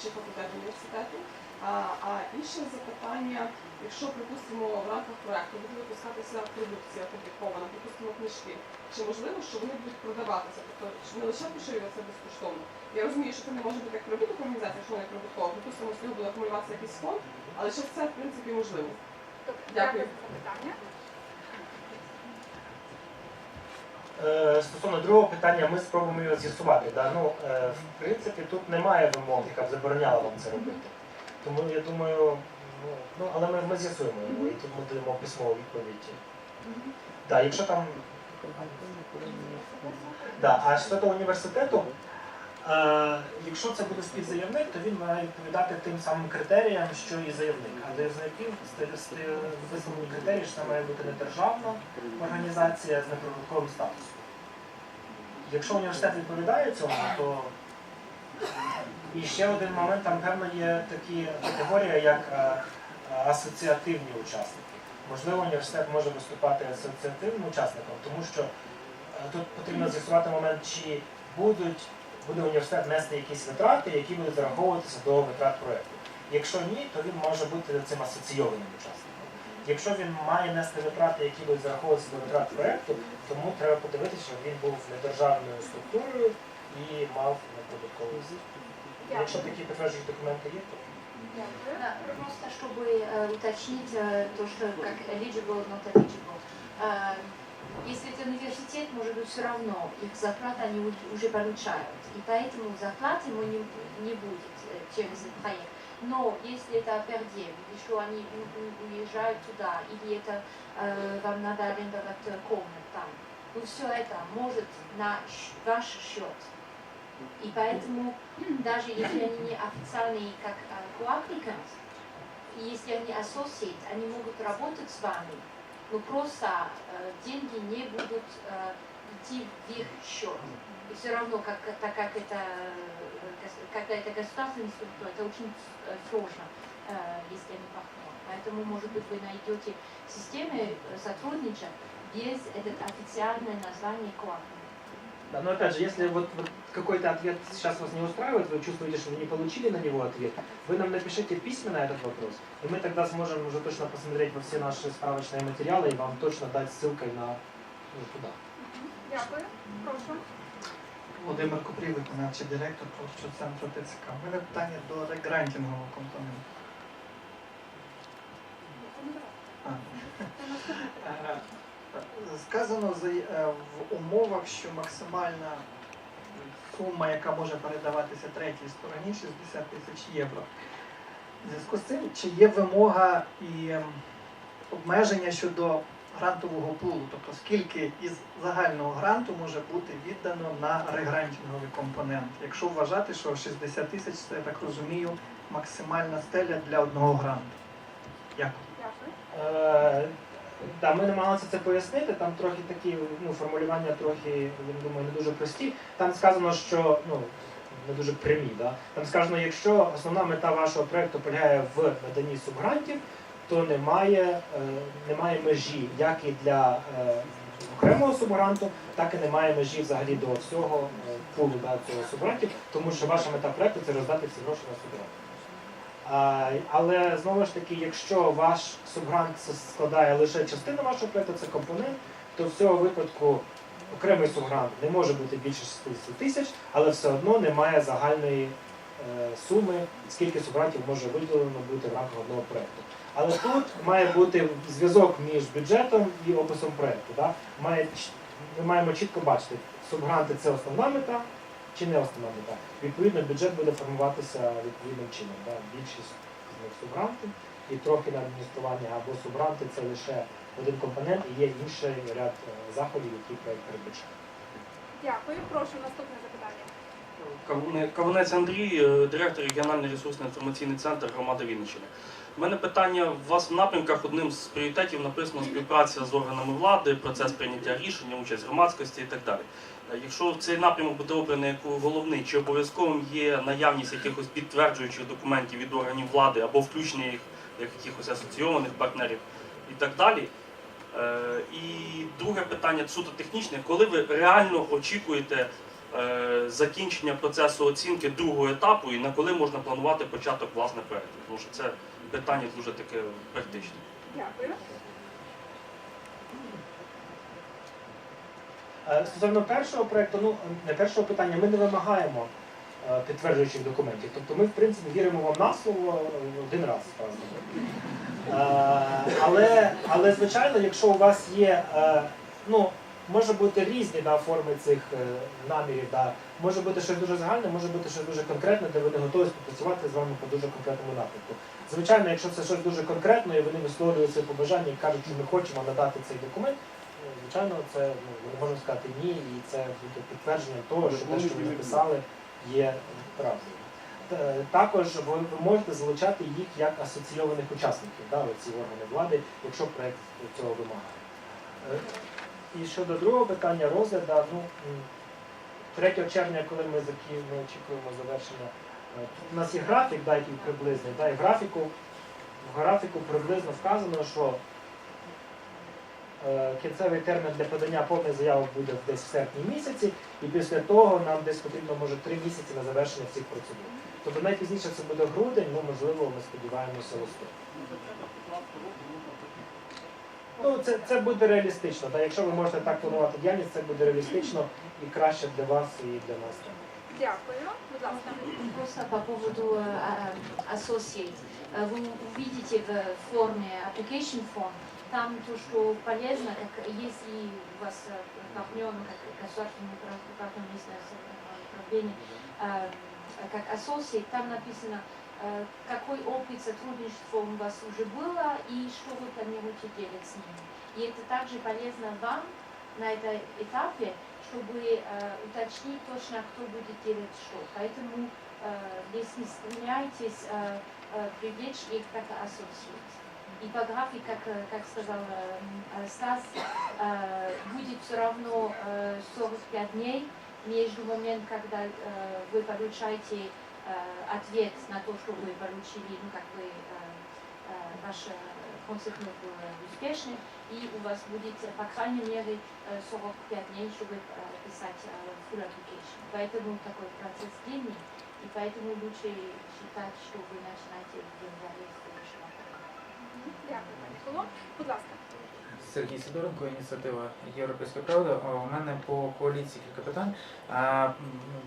чи факультет університету. А, а інше запитання, якщо, припустимо, в рамках проекту буде випускатися продукція опублікована, припустимо, книжки, чи можливо, що вони будуть продаватися? Тобто чи не лише поширюватися безкоштовно? Я розумію, що це не може бути як прибуток організації, якщо вона прибуткова. Припустимо, з нього буде акумулюватися якийсь фонд, але що це в принципі можливо. Добре, Дякую. за запитання. Е, Стосовно другого питання, ми спробуємо його з'ясувати. Да? Ну, е, в принципі, тут немає вимог, яка б забороняла вам це робити. Тому я думаю, ну, ну але ми, ми з'ясуємо його і тут ми даємо письмову відповідь. Да, якщо там. Да, а щодо університету, е, якщо це буде співзаявник, то він має відповідати тим самим критеріям, що і заявник. А для заявників висновлені критерії, що це має бути не державна організація з неприбутковим статусом. Якщо університет відповідає цьому, то і ще один момент, там певно є такі категорія, як е, асоціативні учасники. Можливо, університет може виступати асоціативним учасником, тому що е, тут потрібно з'ясувати момент, чи будуть, буде університет нести якісь витрати, які будуть зараховуватися до витрат проєкту. Якщо ні, то він може бути цим асоційованим учасником. Якщо він має нести витрати, які будуть зараховуватися до витрат проєкту, тому треба подивитися, щоб він був недержавною структурою і мав неприбутковий звіт. Якщо такі підтверджуючі документи є, то Дякую. Да, просто чтобы э, уточнить э, то, что как eligible, not eligible. Э, если это университет, может быть, все равно их зарплаты они у- уже получают. И поэтому зарплаты ему не, не будет э, через этот проект. Но если это или что они уезжают туда, или это э, вам надо арендовать э, комнату там, ну все это может на ваш счет. И поэтому даже если они не официальные как э, co-applicant, и если они associate, они могут работать с вами, но просто э, деньги не будут э, идти в их счет. И все равно, как, так как это, э, когда это государственная структура, это очень э, сложно, э, если они партнеры. Поэтому, может быть, вы найдете системы э, сотрудничать без этого официальное название co-applicant. Да, но опять же, если вот, вот какой-то ответ сейчас вас не устраивает, вы чувствуете, что вы не получили на него ответ, вы нам напишите письменно этот вопрос, и мы тогда сможем уже точно посмотреть во все наши справочные материалы и вам точно дать ссылкой на ну, туда. Дякую. Прошу. Володимир Купрій, виконавчий директор творчого центру ТЦК. У мене питання до регрантінгового компоненту. Е, Сказано е, в умовах, що максимальна сума, яка може передаватися третій стороні, 60 тисяч євро. В зв'язку з цим, чи є вимога і ем, обмеження щодо грантового пулу, тобто скільки із загального гранту може бути віддано на регрантінговий компонент, якщо вважати, що 60 тисяч, це я так розумію, максимальна стеля для одного гранту. Дякую. Дякую. Е, ми намагалися це пояснити, там трохи такі ну, формулювання трохи, я думаю, не дуже прості. Там сказано, що ну, не дуже прямі. Да? Там сказано, якщо основна мета вашого проєкту полягає в наданні субгрантів, то немає, е, немає межі як і для е, окремого субгранту, так і немає межі взагалі до всього е, пулу да, цього субгрантів, тому що ваша мета проєкту це роздати всі гроші на субгрант. Але знову ж таки, якщо ваш субгрант складає лише частину вашого проєкту, це компонент, то в цього випадку окремий субгрант не може бути більше 60 тисяч, але все одно немає загальної суми, скільки субгрантів може виділено бути в рамках одного проєкту. Але тут має бути зв'язок між бюджетом і описом проєкту. Да? Має, ми маємо чітко бачити, субгранти це основна мета чи не основна мета. Відповідно, бюджет буде формуватися відповідним чином. Да? Більшість з них субгранти і трохи на адміністрування або субгранти це лише один компонент і є інший ряд е, заходів, які проєкт передбачає. Дякую. Прошу наступне запитання. Кавуне- Кавунець Андрій, е, директор регіональний ресурсний інформаційний центр громади Вінниччини. У мене питання у вас в напрямках одним з пріоритетів написано співпраця з органами влади, процес прийняття рішення, участь громадськості і так далі. Е, Якщо цей напрямок буде обраний як головний, чи обов'язковим є наявність якихось підтверджуючих документів від органів влади або включення їх як якихось асоційованих партнерів і так далі. Е, І друге питання суто технічне, коли ви реально очікуєте закінчення процесу оцінки другого етапу і на коли можна планувати початок власне проекту? Тому що це питання дуже таке практичне. Дякую. Е, Стосовно першого проекту, ну не першого питання, ми не вимагаємо е, підтверджуючих документів. Тобто ми, в принципі, віримо вам на слово е, один раз. скажімо. Е, Але, але звичайно, якщо у вас є, е, ну, може бути різні да, форми цих е, намірів, да. може бути щось дуже загальне, може бути щось дуже конкретне, де вони готові співпрацювати з вами по дуже конкретному напрямку. Звичайно, якщо це щось дуже конкретне, і вони висловлюють своє побажання і кажуть, що ми хочемо надати цей документ, ну, звичайно, це ну, можемо сказати ні, і це буде підтвердженням того, що те, що ви написали, є правдою. Також ви, можете залучати їх як асоційованих учасників да, ці органи влади, якщо проект цього вимагає. І щодо другого питання розгляду, ну, 3 червня, коли ми, очікуємо завершення, е, у нас є графік, да, який приблизний, да, і графіку, в графіку приблизно вказано, що е, кінцевий термін для подання повних заявок буде десь в серпні місяці, і після того нам десь потрібно може три місяці на завершення всіх процедур. Тобто найпізніше це буде грудень, ну можливо, ми сподіваємося листопад. Ну, це, це буде реалістично. Да? Якщо ви можете так планувати діяльність, це буде реалістично і краще для вас і для нас. Дякую. Будь ласка. Просто по поводу э, э, associate. Э, Вы увидите в форме application form, там то, что полезно, как если у вас э, партнер, ну, как государственный управ- партнер местное управление, э, как associate, там написано, э, какой опыт сотрудничества у вас уже было и что вы планируете делать с ними. И это также полезно вам на этом этапе, чтобы э, уточнить точно, кто будет делать что. Поэтому, э, если стремляетесь э, э, привлечь их как ассоциировать. И по графике, как, э, как сказал э, э, Стас, э, будет все равно э, 45 дней между моментом, когда э, вы получаете э, ответ на то, что вы получили, ну, как бы, э, э, ваш э, концерт был э, успешный, и у вас будет, э, по крайней мере, э, 45 дней, чтобы э, писать э, full application. Поэтому такой процесс длинный, и поэтому лучше считать, что вы начинаете в январе следующего года. Дякую, пані Коло. Будь ласка. Сергій Сидоренко, ініціатива Європейська Правда. У мене по коаліції кілька питань. А,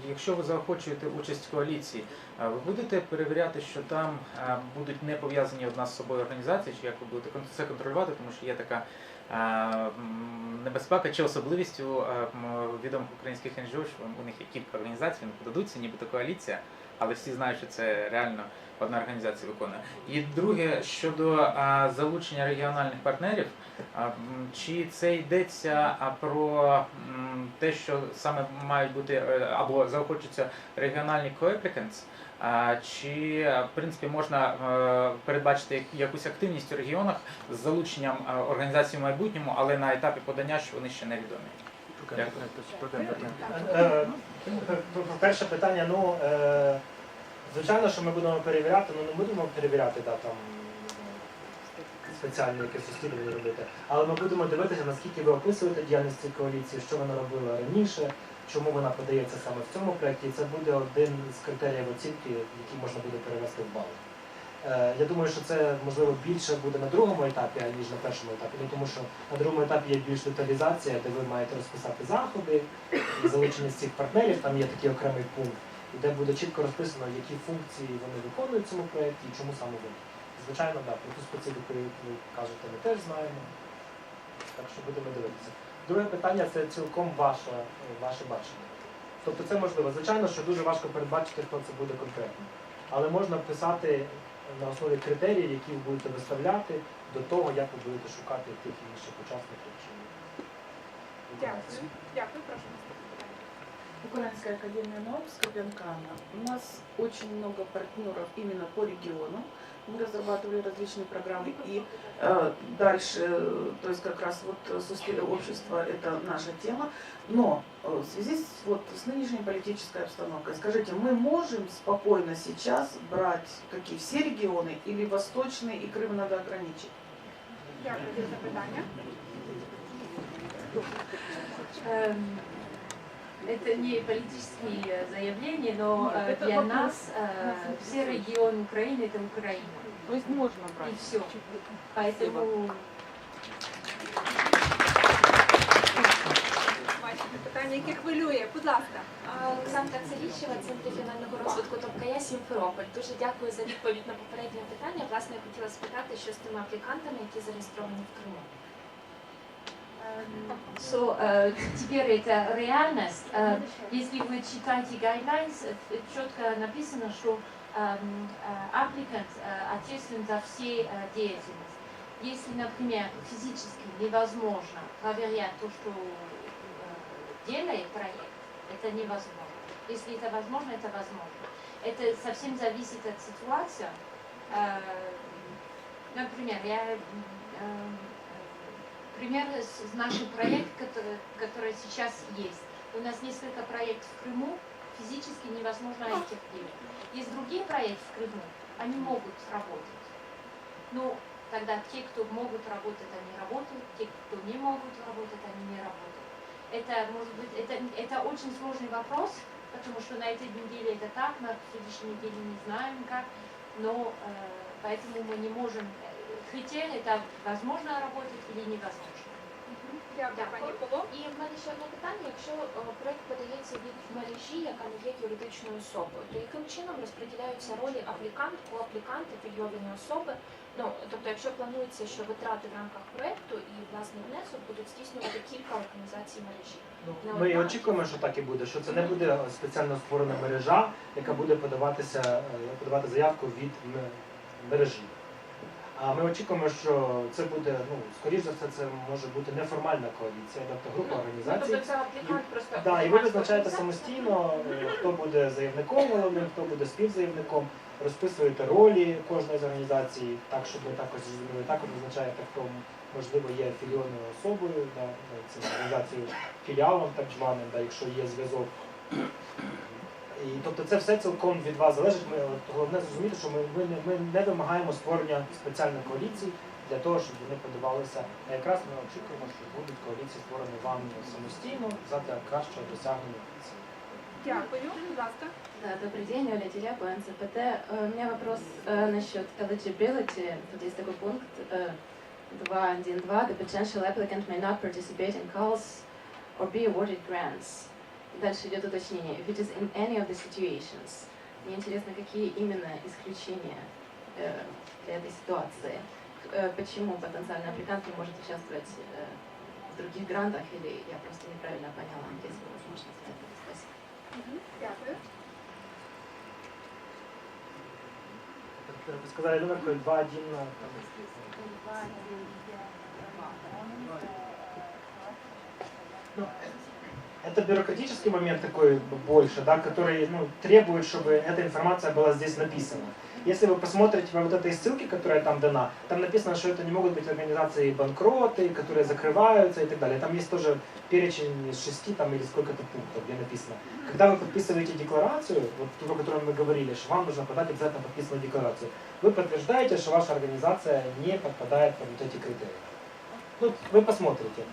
якщо ви заохочуєте участь в коаліції, ви будете перевіряти, що там будуть не пов'язані одна з собою організації, чи як ви будете це контролювати, тому що є така небезпека чи особливість у відомих українських НГО, що у них є кілька організацій, вони подадуться, нібито коаліція, але всі знають, що це реально одна організація виконує. І друге щодо а, залучення регіональних партнерів. А, Чи це йдеться а, про м, те, що саме мають бути е, або заохочуються регіональні а, чи в принципі можна е, передбачити якусь активність у регіонах з залученням е, організацій в майбутньому, але на етапі подання, що вони ще невідомі? Е, е, Перше питання, ну е, звичайно, що ми будемо перевіряти, ну не будемо перевіряти да, там спеціальні якісь розслідування робити, але ми будемо дивитися, наскільки ви описуєте діяльність цієї коаліції, що вона робила раніше, чому вона подається саме в цьому проєкті, і це буде один з критеріїв оцінки, який можна буде перевести в бали. Е, Я думаю, що це можливо більше буде на другому етапі, ніж на першому етапі. Ну тому що на другому етапі є більш деталізація, де ви маєте розписати заходи, і залучення з цих партнерів, там є такий окремий пункт, де буде чітко розписано, які функції вони виконують в цьому проєкті і чому саме вони. Звичайно, да, про ту специфіку, яку ви кажете, ми теж знаємо. Так що будемо дивитися. Друге питання це цілком ваше, ваше бачення. Тобто це можливо. Звичайно, що дуже важко передбачити, хто це буде конкретно. Але можна писати на основі критеріїв, які ви будете виставляти до того, як ви будете шукати тих інших учасників. чи Дякую. Дякую, прошу. Украинская академия наук Скопенкана. У нас очень много партнеров именно по региону. Мы разрабатывали различные программы и э, дальше, то есть как раз вот суспели общества это наша тема. Но э, в связи с, вот, с нынешней политической обстановкой, скажите, мы можем спокойно сейчас брать какие все регионы или восточные и Крым надо ограничить? Дякую за запитання. Ehm, Это не политические заявления, но Нет, э, это для вопрос. нас э, все регионы Украины это Украина. То есть можно И брать. все. Поэтому Бачите, питання, яке хвилює. Будь ласка. Олександра Царіщева, Центр регіонального розвитку тобто я Сімферополь. Дуже дякую за відповідь на попереднє питання. Власне, я хотіла спитати, що з тими аплікантами, які зареєстровані в Криму. So, э, теперь это реальность. Э, если вы читаете guidelines, э, четко написано, что эм, э, applicant э, ответственен за все э, деятельности. Если, например, физически невозможно проверять то, что делает проект, это невозможно. Если это возможно, это возможно. Это совсем зависит от ситуации. Например, я м, э, пример с нашим проектом, который, который сейчас есть. У нас несколько проектов в Крыму, физически невозможно этих делать. Есть другие проекты в Крыму, они могут работать. Ну, тогда те, кто могут работать, они работают, те, кто не могут работать, они не работают. Это, может быть, это, это очень сложный вопрос, потому что на этой неделе это так, на следующей неделе не знаем как, но э, поэтому мы не можем, э, хотели, это возможно работать или невозможно. Дякую, пані Павло. І в мене ще одне питання. Якщо е, проект подається від мережі, яка не є юридичною особою, то яким чином розподіляються ролі аплікант, коаплікант і фільйовані особи? Ну тобто, якщо планується, що витрати в рамках проекту і власний внесок будуть здійснювати кілька організацій мережі. Ми і очікуємо, що так і буде, що це не буде спеціально створена мережа, яка буде подаватися, е, подавати заявку від м- мережі. А ми очікуємо, що це буде, ну, скоріш за все, це може бути неформальна коаліція, тобто група Ну, організацій. тобто це аплікант просто Да, і ви визначаєте самостійно, е, хто буде заявником головним, хто буде співзаявником, розписуєте ролі кожної з організацій, так, щоб ви також зрозуміли, також визначаєте, хто можливо є філійною особою, да, це організацією філіалом, так званим, да, якщо є зв'язок. І тобто це все цілком від вас залежить. Ми от, головне зрозуміти, що ми, ми, не, ми не вимагаємо створення спеціальних коаліцій для того, щоб вони подавалися. А якраз ми очікуємо, що будуть коаліції створені вами самостійно задля кращого досягнення цілей. Дякую. Будь ласка. Да, добрый день, Оля Телепа, НЦПТ. Э, У меня вопрос э, насчет eligibility. Тут есть такой пункт э, 2.1.2. The potential applicant may not participate in calls or be awarded grants. Дальше идет уточнение. If it is in any of the situations. Мне интересно, какие именно исключения э, для этой ситуации. Э, Почему потенциальный аппликант не может участвовать э, в других грантах, или я просто неправильно поняла, если возможно сказать это. Спасибо. Дякую. Так, Ви сказали номер какой? 2, 1, Ну, это бюрократический момент такой больше, да, который ну, требует, чтобы эта информация была здесь написана. Если вы посмотрите по вот этой ссылке, которая там дана, там написано, что это не могут быть организации банкроты, которые закрываются и так далее. Там есть тоже перечень из шести там, или сколько-то пунктов, где написано. Когда вы подписываете декларацию, вот ту, о которой мы говорили, что вам нужно подать обязательно подписанную декларацию, вы подтверждаете, что ваша организация не подпадает под вот эти критерии. Ну, вы посмотрите.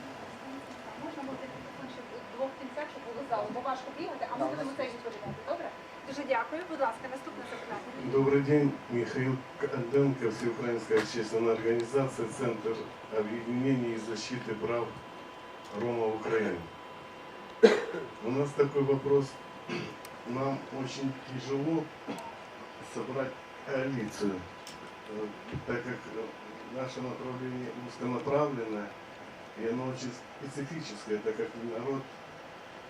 залу, бо важко бігати, а ми будемо це відповідати. Добре? Дуже дякую. Будь ласка, наступне запитання. Добрый день, Михаил Конденко, Всеукраинская общественная организация, Центр объединения и защиты прав Рома Украины. У нас такой вопрос. Нам очень тяжело собрать коалицию, э, так как э, наше направление узконаправленное, и оно очень специфическое, так как народ э,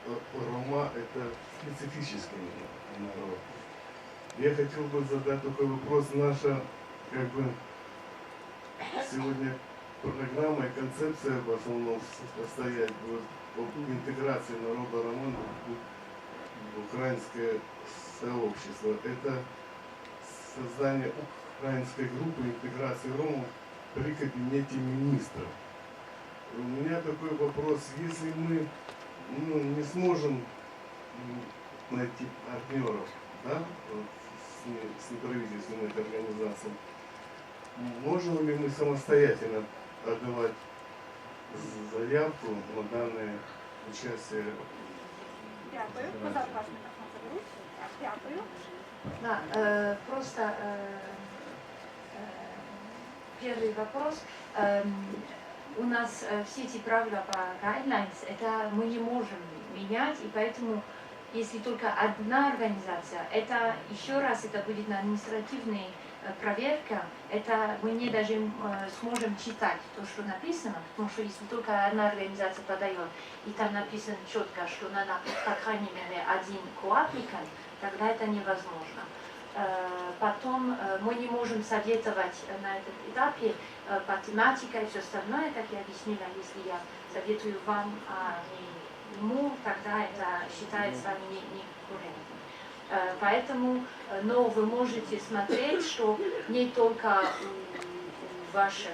Рома это специфический народ. Я хотел бы задать такой вопрос. Наша как бы сегодня программа и концепция в основном состоять будет об интеграции народа роман в украинское сообщество. Это создание украинской группы интеграции ромов при кабинете министров. У меня такой вопрос. Если мы ну, не сможем найти партнеров, да, с, с неправительственных организаций, можем ли мы самостоятельно подавать з- заявку на данное участие Дякую. Позад вас мікрофон заберуть. Дякую. Да, э, просто э, э, первый вопрос. Эм, у нас э, все эти правила по guidelines, это мы не можем менять, и поэтому если только одна организация, это еще раз это будет на административной э, проверка, это мы не даже э, сможем читать то, что написано, потому что если только одна организация подает, и там написано четко, что надо, по крайней мере, один коаппликант, тогда это невозможно. Э, Потом э, мы не можем советовать э, на этом этапе э, по тематике и все остальное, как я объяснила, если я советую вам, а не ему, тогда это считается не, некорректным. Э, Поэтому, э, но вы можете смотреть, что не только у, у ваших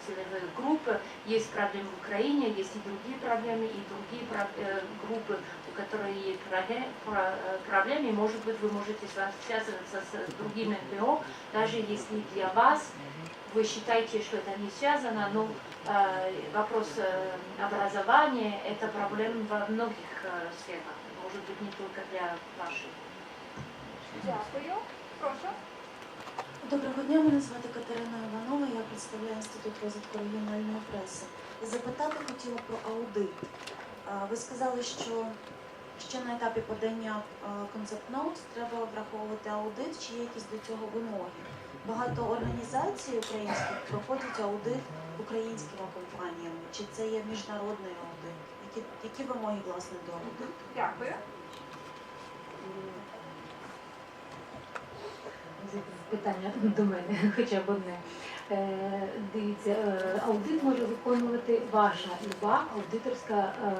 э, целевых групп есть проблемы в Украине, есть и другие проблемы, и другие про- э, группы, у которых есть проге- про- э, проблемы, и, может быть, вы можете сва- связываться с другими НПО, даже если для вас вы считаете, что это не связано, но э, вопрос э, образования – это проблема во многих э, сферах, может быть, не только для вашей. Дякую. Прошу. Доброго дня, мене звати Катерина Іванова, я представляю Інститут розвитку регіональної преси. Запитати хотіла про аудит. Ви сказали, що ще на етапі подання концепт ноут треба враховувати аудит, чи є якісь до цього вимоги. Багато організацій українських проходять аудит українськими компаніями. Чи це є міжнародний аудит? Які, які вимоги власне до аудиту? Дякую. Питання до мене, хоча б одне. Е, Дивіться, е, аудит може виконувати ваша люба аудиторська е,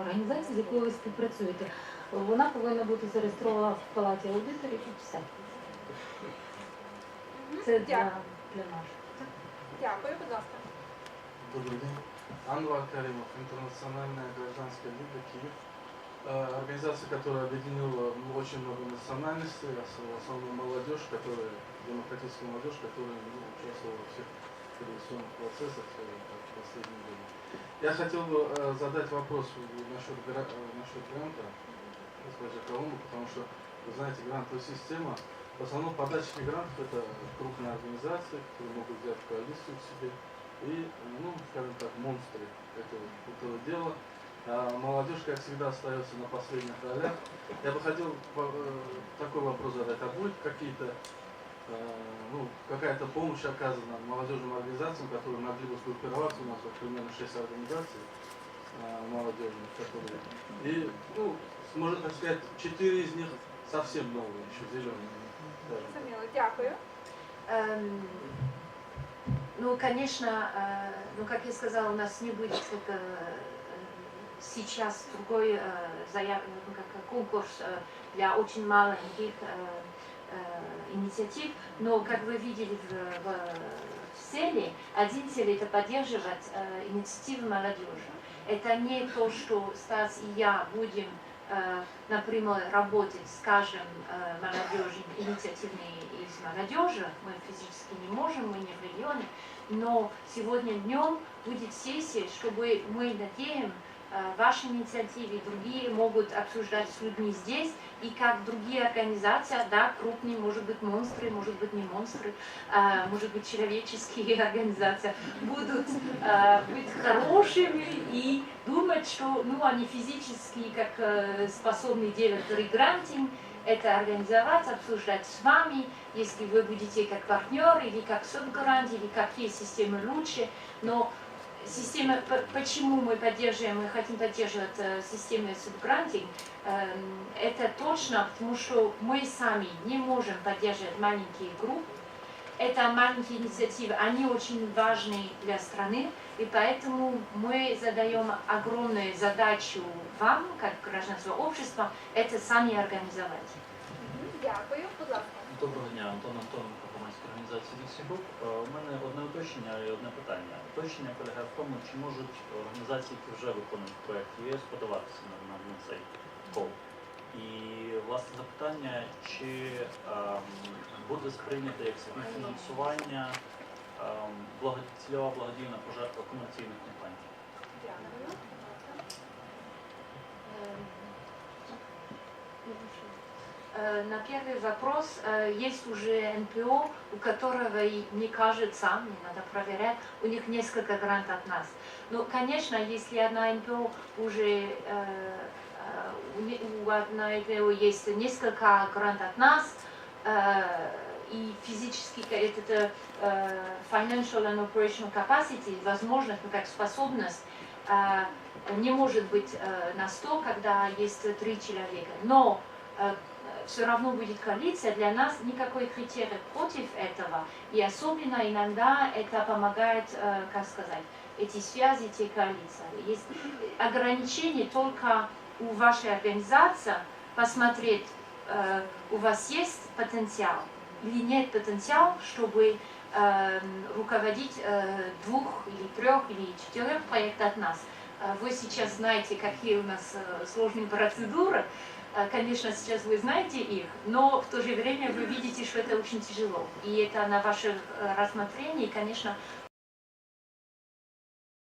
організація, з якою ви співпрацюєте. Вона повинна бути зареєстрована в палаті аудиторів і все. Це для, наших. Дякую, будь ласка. Добрый день. Анвар Каримов, лига Киев. Э, Организация, которая объединила очень много национальностей, в основном молодежь, которая, демократическая молодежь, которая ну, участвовала во всех революционных процессах в последние годы. Я хотел бы э, задать вопрос насчет, гра- э, насчет гранта госпоже Колумбу, потому что, вы знаете, грантовая система, в основном подачки грантов это крупные организации, которые могут взять коалицию к себе и, ну, скажем так, монстры этого, этого дела. А молодежь, как всегда, остается на последних ролях. Я бы хотел э, такой вопрос задать. А будет какие-то, э, ну, какая-то помощь оказана молодежным организациям, которые могли бы сгруппироваться? У нас вот примерно 6 организаций э, молодежных, которые... И, ну, можно так сказать, 4 из них совсем новые, еще зеленые. Зрозуміло. Дякую. Эм, Ну, конечно, ну, как я сказала, у нас не будет как, э, сейчас другой э, заяв- ну, конкурс э, для очень маленьких э, э, инициатив, но, как вы видели в, в, в цели, один цель это поддерживать э, инициативы молодежи. Это не то, что Стас и я будем, э, например, работать с каждым э, молодежью, инициативной из молодежи. Мы физически не можем, мы не в регионе. Но сегодня днем будет сессия, чтобы мы надеем, э, ваши инициативы и другие могут обсуждать с людьми здесь, и как другие организации, да, крупные, может быть, монстры, может быть, не монстры, а, может быть, человеческие организации, будут э, быть хорошими и думать, что ну, они физически как э, способны делать регрантинг, это организовать, обсуждать с вами, если вы будете как партнер или как субгрант, или какие системы лучше. Но система, почему мы поддерживаем, мы хотим поддерживать э, систему субгрантинг, эм, это точно, потому что мы сами не можем поддерживать маленькие группы, это маленькие инициативы, они очень важны для страны, и поэтому мы задаем огромную задачу вам, как гражданство общества, это сами организовать. Дякую, будь ласка. Доброго дня, Антон Антоненко, організація Груп. Е, У мене одне уточнення і одне питання. Уточнення полягає в тому, чи можуть організації, які вже виконують проєкт ЄС, подаватися на, на, на цей кол. І власне запитання, чи ем, буде сприйнято як співфінансування ем, благо- цільова благодійна пожертва комерційних компаній? Дякую. Э, На первый вопрос, э, есть уже НПО, у которого, и мне кажется, мне надо проверять, у них несколько грантов от нас. Но, конечно, если одна НПО уже, э, у не- одной НПО есть несколько грантов от нас, и физически это э, financial and operational capacity, возможность, ну, как способность, не может быть на 100, когда есть три человека. Но все равно будет коалиция, для нас никакой критерий против этого. И особенно иногда это помогает, э, как сказать, эти связи, те коалиции. Есть ограничение только у вашей организации посмотреть, э, у вас есть потенциал или нет потенциала, чтобы э, руководить э, двух или трех или четырех проектов от нас. Вы сейчас знаете, какие у нас сложные процедуры. Э, Конечно, сейчас вы знаете их, но в то же время вы видите, что это очень тяжело. И это на ваше э, рассмотрение. И, конечно,